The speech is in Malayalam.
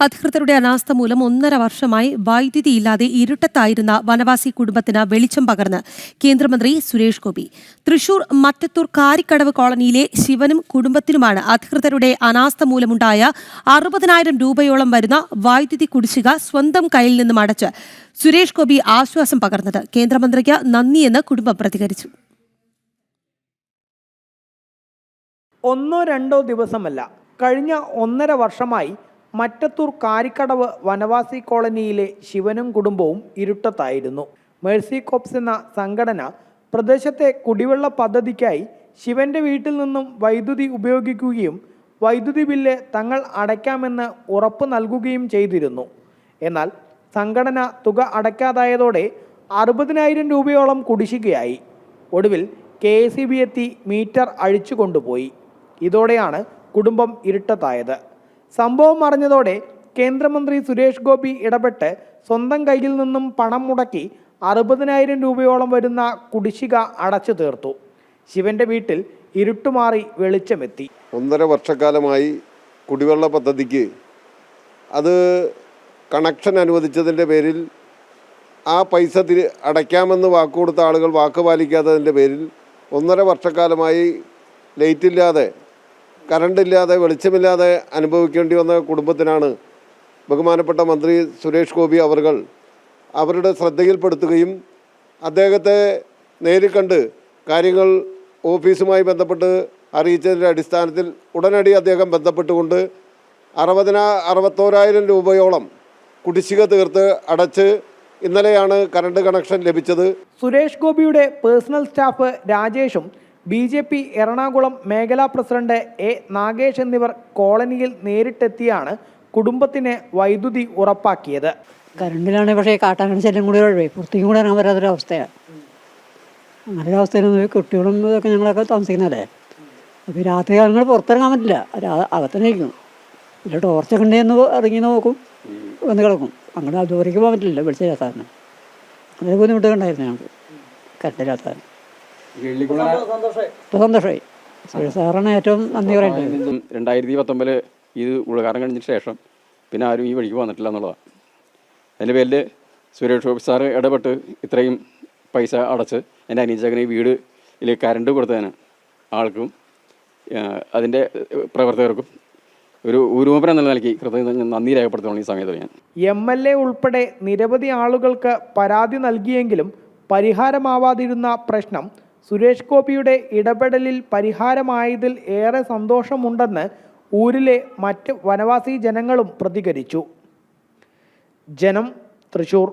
അധികൃതരുടെ അനാസ്ഥ മൂലം ഒന്നര വർഷമായി വൈദ്യുതിയില്ലാതെ ഇരുട്ടത്തായിരുന്ന വനവാസി കുടുംബത്തിന് വെളിച്ചം പകർന്ന് കേന്ദ്രമന്ത്രി സുരേഷ് ഗോപി. തൃശൂർ മറ്റത്തൂർ കാരിക്കടവ് കോളനിയിലെ ശിവനും കുടുംബത്തിനുമാണ് അധികൃതരുടെ അനാസ്ഥ മൂലമുണ്ടായ അറുപതിനായിരം രൂപയോളം വരുന്ന വൈദ്യുതി കുടിശ്ശിക സ്വന്തം കയ്യിൽ നിന്നും അടച്ച് സുരേഷ് ഗോപി ആശ്വാസം പകർന്നത്. കേന്ദ്രമന്ത്രിക്ക് നന്ദിയെന്ന് കുടുംബം പ്രതികരിച്ചു. ഒന്നോ രണ്ടോ ദിവസമല്ല കഴിഞ്ഞ ഒന്നര വർഷമായി മറ്റത്തൂർ കാരിക്കടവ് വനവാസി കോളനിയിലെ ശിവനും കുടുംബവും ഇരുട്ടത്തായിരുന്നു. മേഴ്സി കോപ്സ് എന്ന സംഘടന പ്രദേശത്തെ കുടിവെള്ള പദ്ധതിക്കായി ശിവന്റെ വീട്ടിൽ നിന്നും വൈദ്യുതി ഉപയോഗിക്കുകയും വൈദ്യുതി ബില്ല് തങ്ങൾ അടയ്ക്കാമെന്ന് ഉറപ്പ് നൽകുകയും ചെയ്തിരുന്നു. എന്നാൽ സംഘടന തുക അടയ്ക്കാതായതോടെ അറുപതിനായിരം രൂപയോളം കുടിശ്ശികയായി. ഒടുവിൽ കെ എസ് ബി എത്തി മീറ്റർ അഴിച്ചു കൊണ്ടുപോയി. ഇതോടെയാണ് കുടുംബം ഇരുട്ടത്തായത്. സംഭവം അറിഞ്ഞതോടെ കേന്ദ്രമന്ത്രി സുരേഷ് ഗോപി ഇടപെട്ട് സ്വന്തം കയ്യിൽ നിന്നും പണം മുടക്കി അറുപതിനായിരം രൂപയോളം വരുന്ന കുടിശ്ശിക അടച്ചു തീർത്തു. ശിവന്റെ വീട്ടിൽ ഇരുട്ടുമാറി വെളിച്ചമെത്തി. ഒന്നര വർഷക്കാലമായി കുടിവെള്ള പദ്ധതിക്ക് അത് കണക്ഷൻ അനുവദിച്ചതിന്റെ പേരിൽ ആ പൈസ തിരി അടയ്ക്കാമെന്ന് വാക്കുകൊടുത്ത ആളുകൾ വാക്ക് പാലിക്കാത്തതിന്റെ പേരിൽ ഒന്നര വർഷക്കാലമായി ലൈറ്റില്ലാതെ കറണ്ടില്ലാതെ വെളിച്ചമില്ലാതെ അനുഭവിക്കേണ്ടി വന്ന കുടുംബത്തിനാണ് ബഹുമാനപ്പെട്ട മന്ത്രി സുരേഷ് ഗോപി അവർകൾ അവരുടെ ശ്രദ്ധയിൽപ്പെടുത്തുകയും അദ്ദേഹത്തെ നേരിൽ കണ്ട് കാര്യങ്ങൾ ഓഫീസുമായി ബന്ധപ്പെട്ട് അറിയിച്ചതിന്റെ അടിസ്ഥാനത്തിൽ ഉടനടി അദ്ദേഹം ബന്ധപ്പെട്ടുകൊണ്ട് അറുപതിനാ അറുപത്തോരായിരം രൂപയോളം കുടിശ്ശിക തീർത്ത് അടച്ച് ഇന്നലെയാണ് കറണ്ട് കണക്ഷൻ ലഭിച്ചത്. സുരേഷ് ഗോപിയുടെ പേഴ്സണൽ സ്റ്റാഫ് രാജേഷും ബി ജെ പി എറണാകുളം മേഖലാ പ്രസിഡന്റ് എ നാഗേഷ് എന്നിവർ കോളനിയിൽ നേരിട്ടെത്തിയാണ് കുടുംബത്തിന് വൈദ്യുതി ഉറപ്പാക്കിയത്. കറണ്ടിലാണ് പക്ഷേ ശല്യം കൂടി ഒഴിവേ പുറത്തേക്കും കൂടെ ഇറങ്ങാൻ പറ്റാത്തൊരവസ്ഥയാണ്. അങ്ങനെ ഒരു അവസ്ഥയിൽ കുട്ടികളും ഇതൊക്കെ ഞങ്ങളൊക്കെ താമസിക്കുന്നതല്ലേ? അപ്പോൾ രാത്രി കാലങ്ങൾ പുറത്തിറങ്ങാൻ പറ്റില്ല. രാ- അകത്തന്നെ ഇരിക്കും. ഇല്ല ടോർച്ചൊക്കെ ഉണ്ടെന്ന് ഇറങ്ങി നോക്കും വന്ന് കിടക്കും. അങ്ങനെ അതുവരേക്ക് പോകാൻ പറ്റില്ല വിളിച്ചില്ലാത്ത കാരണം. അങ്ങനെ ബുദ്ധിമുട്ടൊക്കെ ഉണ്ടായിരുന്നു ഞങ്ങൾക്ക്. കറണ്ടില്ലാത്ത കാരണം. ഇപ്പോൾ സന്തോഷമായി സുരേഷ് സാറാണ് ഏറ്റവും നന്ദി പറയേണ്ടത്. രണ്ടായിരത്തി പത്തൊമ്പതിൽ ഇത് ഉദ്ഘാടനം കഴിഞ്ഞ ശേഷം പിന്നെ ആരും ഈ വഴിക്ക് വന്നിട്ടില്ല എന്നുള്ളതാണ് അതിന്റെ പേരിൽ സുരേഷ് ഗോപി സാറ് ഇടപെട്ട് ഇത്രയും പൈസ അടച്ച് എന്റെ അനീജകനെ ഈ വീട് ഇതിൽ കരണ്ട് കൊടുത്തതിന് ആൾക്കും അതിന്റെ പ്രവർത്തകർക്കും ഒരു ഊരൂപനം എന്നുള്ള നിലയ്ക്ക് കൃത്യം നന്ദി രേഖപ്പെടുത്തണം ഈ സമയത്ത് ഞാൻ. എം എൽ എ ഉൾപ്പെടെ നിരവധി ആളുകൾക്ക് പരാതി നൽകിയെങ്കിലും പരിഹാരമാവാതിരുന്ന പ്രശ്നം സുരേഷ് ഗോപിയുടെ ഇടപെടലിൽ പരിഹാരമായതിൽ ഏറെ സന്തോഷമുണ്ടെന്ന് ഊരിലെ മറ്റ് വനവാസി ജനങ്ങളും പ്രതികരിച്ചു. ജനം തൃശൂർ.